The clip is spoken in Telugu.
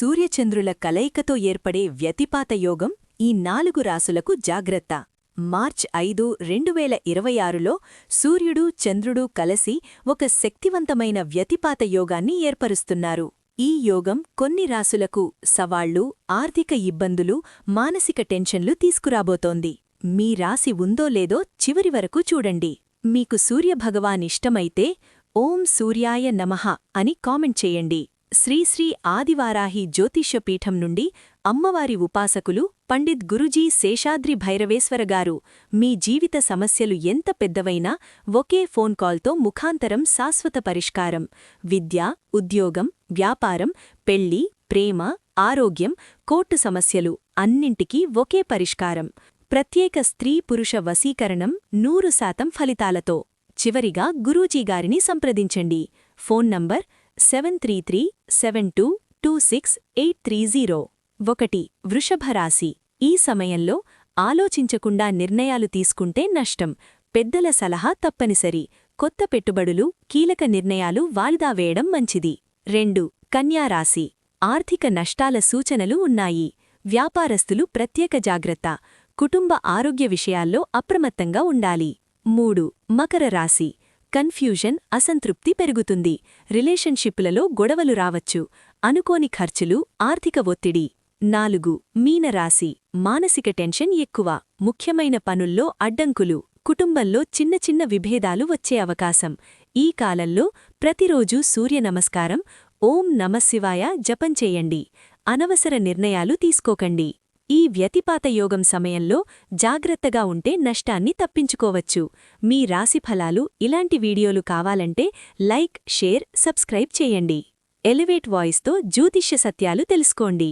సూర్యచంద్రుల కలయికతో ఏర్పడే వ్యతిపాత యోగం ఈ నాలుగు రాసులకు జాగ్రత్త. మార్చ్ ఐదు రెండు వేల ఇరవై ఆరులో సూర్యుడు చంద్రుడు కలసి ఒక శక్తివంతమైన వ్యతిపాత యోగాన్ని ఏర్పరుస్తున్నారు. ఈ యోగం కొన్ని రాసులకు సవాళ్ళు ఆర్థిక ఇబ్బందులు మానసిక టెన్షన్లు తీసుకురాబోతోంది. మీ రాశి ఉందో లేదో చివరి వరకు చూడండి. మీకు సూర్యభగవానిష్టమైతే ఓం సూర్యాయ నమః అని కామెంట్ చేయండి. శ్రీశ్రీ ఆదివారాహి జ్యోతిష్యపీఠం నుండి అమ్మవారి ఉపాసకులు పండిత్ గురుజీ శేషాద్రి భైరవేశ్వరగారు మీ జీవిత సమస్యలు ఎంత పెద్దవైనా ఒకే ఫోన్ కాల్తో ముఖాంతరం శాశ్వత పరిష్కారం. విద్య ఉద్యోగం వ్యాపారం పెళ్ళి ప్రేమ ఆరోగ్యం కోర్టు సమస్యలు అన్నింటికీ ఒకే పరిష్కారం. ప్రత్యేక స్త్రీ పురుష వశీకరణం నూరు శాతం ఫలితాలతో. చివరిగా గురూజీగారిని సంప్రదించండి. Phone number seven three three seven two two six eight three zero. ఒకటి వృషభరాశి ఈ సమయంలో ఆలోచించకుండా నిర్ణయాలు తీసుకుంటే నష్టం. పెద్దల సలహా తప్పనిసరి. కొత్త పెట్టుబడులు కీలక నిర్ణయాలు వాయిదా వేయడం మంచిది. రెండు కన్యారాశి ఆర్థిక నష్టాల సూచనలు ఉన్నాయి. వ్యాపారస్తులు ప్రత్యేక జాగ్రత్త. కుటుంబ ఆరోగ్య విషయాల్లో అప్రమత్తంగా ఉండాలి. మూడు మకర రాశి. కన్ఫ్యూజన్ అసంతృప్తి పెరుగుతుంది. రిలేషన్షిప్లలో గొడవలు రావచ్చు. అనుకోని ఖర్చులు ఆర్థిక ఒత్తిడి. నాలుగు మీనరాశి మానసిక టెన్షన్ ఎక్కువ. ముఖ్యమైన పనుల్లో అడ్డంకులు. కుటుంబంలో చిన్న చిన్న విభేదాలు వచ్చే అవకాశం. ఈ కాలంలో ప్రతిరోజూ సూర్య నమస్కారం ఓం నమశివాయ జపం చేయండి. అనవసర నిర్ణయాలు తీసుకోకండి. ఈ వ్యతిపాత యోగం సమయంలో జాగ్రత్తగా ఉంటే నష్టాన్ని తప్పించుకోవచ్చు. మీ రాశిఫలాలు ఇలాంటి వీడియోలు కావాలంటే లైక్ షేర్ సబ్స్క్రైబ్ చేయండి. ఎలివేట్ వాయిస్తో జ్యోతిష్య సత్యాలు తెలుసుకోండి.